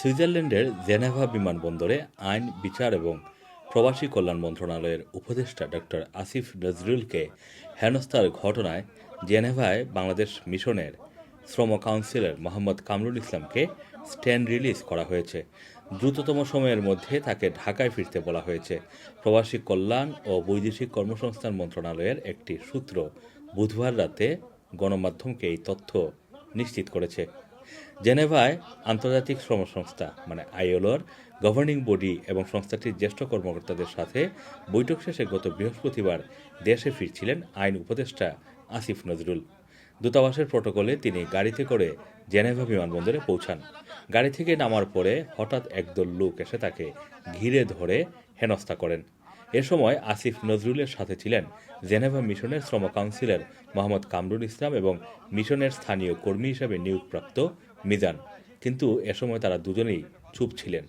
সুইজারল্যান্ডের জেনেভা বিমানবন্দরে আইন বিচার এবং প্রবাসী কল্যাণ মন্ত্রণালয়ের উপদেষ্টা ডক্টর আসিফ নজরুলকে হেনস্থার ঘটনায় জেনেভায় বাংলাদেশ মিশনের শ্রম কাউন্সিলর মোহাম্মদ কামরুল ইসলামকে স্ট্যান্ড রিলিজ করা হয়েছে। দ্রুততম সময়ের মধ্যে তাকে ঢাকায় ফিরতে বলা হয়েছে। প্রবাসী কল্যাণ ও বৈদেশিক কর্মসংস্থান মন্ত্রণালয়ের একটি সূত্র বুধবার রাতে গণমাধ্যমকে এই তথ্য নিশ্চিত করেছে। জেনেভায় আন্তর্জাতিক শ্রম সংস্থা মানে আইএলওর, গভর্নিং বডি এবং সংস্থাটির জ্যেষ্ঠ কর্মকর্তাদের সাথে বৈঠক শেষে গত বৃহস্পতিবার দেশে ফিরছিলেন আইন উপদেষ্টা আসিফ নজরুল। দূতাবাসের প্রটোকলে তিনি গাড়িতে করে জেনেভা বিমানবন্দরে পৌঁছান। গাড়ি থেকে নামার পরে হঠাৎ একদল লোক এসে তাকে ঘিরে ধরে হেনস্থা করেন। এ সময় আসিফ নজরুলের সাথে ছিলেন জেনেভা মিশনের শ্রম কাউন্সিলর মোহাম্মদ কামরুল ইসলাম এবং মিশনের স্থানীয় কর্মী হিসেবে নিয়োগপ্রাপ্ত মিজান। কিন্তু এ সময় তারা দুজনেই চুপ ছিলেন।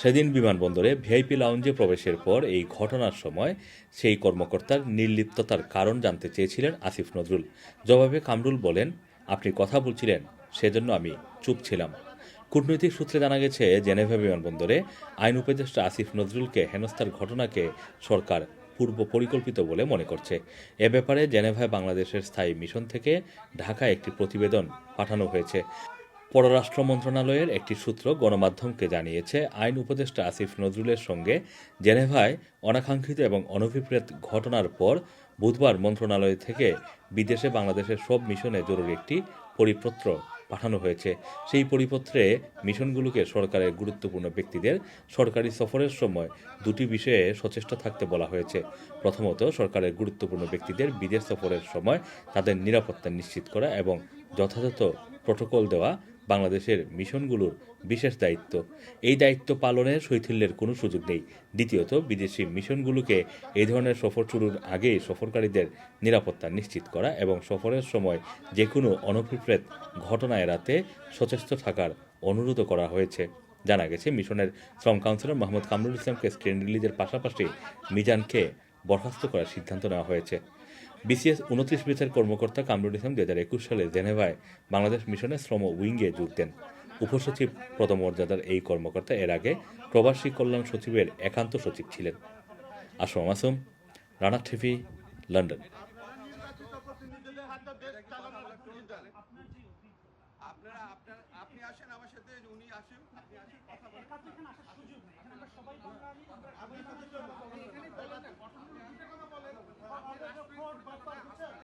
সেদিন বিমানবন্দরে ভিআইপি লাউঞ্জে প্রবেশের পর এই ঘটনার সময় সেই কর্মকর্তার নির্লিপ্ততার কারণ জানতে চেয়েছিলেন আসিফ নজরুল। জবাবে কামরুল বলেন, আপনি কথা বলছিলেন সেজন্য আমি চুপ ছিলাম। কূটনৈতিক সূত্রে জানা গেছে, জেনেভা বিমানবন্দরে আইন উপদেষ্টা আসিফ নজরুলকে হেনস্থার ঘটনাকে সরকার পূর্ব পরিকল্পিত বলে মনে করছে। এ ব্যাপারে জেনেভায় বাংলাদেশের স্থায়ী মিশন থেকে ঢাকায় একটি প্রতিবেদন পাঠানো হয়েছে। পররাষ্ট্র মন্ত্রণালয়ের একটি সূত্র গণমাধ্যমকে জানিয়েছে, আইন উপদেষ্টা আসিফ নজরুলের সঙ্গে জেনেভায় অনাকাঙ্ক্ষিত এবং অনভিপ্রেত ঘটনার পর বুধবার মন্ত্রণালয় থেকে বিদেশে বাংলাদেশের সব মিশনে জরুরি একটি পরিপত্র পাঠানো হয়েছে। সেই পরিপত্রে মিশনগুলোকে সরকারের গুরুত্বপূর্ণ ব্যক্তিদের সরকারি সফরের সময় দুটি বিষয়ে সচেষ্ট থাকতে বলা হয়েছে। প্রথমত, সরকারের গুরুত্বপূর্ণ ব্যক্তিদের বিদেশ সফরের সময় তাদের নিরাপত্তা নিশ্চিত করা এবং যথাযথ প্রোটোকল দেওয়া বাংলাদেশের মিশনগুলোর বিশেষ দায়িত্ব। এই দায়িত্ব পালনের শৈথিল্যের কোনো সুযোগ নেই। দ্বিতীয়ত, বিদেশি মিশনগুলোকে এই ধরনের সফর শুরুর আগেই সফরকারীদের নিরাপত্তা নিশ্চিত করা এবং সফরের সময় যে কোনো অনভিপ্রেত ঘটনা এড়াতে সচেষ্ট থাকার অনুরোধ করা হয়েছে। জানা গেছে, মিশনের শ্রম কাউন্সিলর মোহাম্মদ কামরুল ইসলামকে স্ক্রিন রিলিজের পাশাপাশি মিজানকে বরখাস্ত করার সিদ্ধান্ত নেওয়া হয়েছে। বিসিএস উনত্রিশ ব্যাচের কর্মকর্তা কামরুল ইসলাম দু হাজার একুশ সালে জেনেভায় বাংলাদেশ মিশনের শ্রম উইংয়ে যোগ দেন। উপসচিব পদমর্যাদার এই কর্মকর্তা এর আগে প্রবাসী কল্যাণ সচিবের একান্ত সচিব ছিলেন। Assam Assam Rana TV, London. আপনারা, আপনার, আপনি আসেন আমার সাথে, উনি আসেন আপনি আসেন, কথা বলেন। সবাই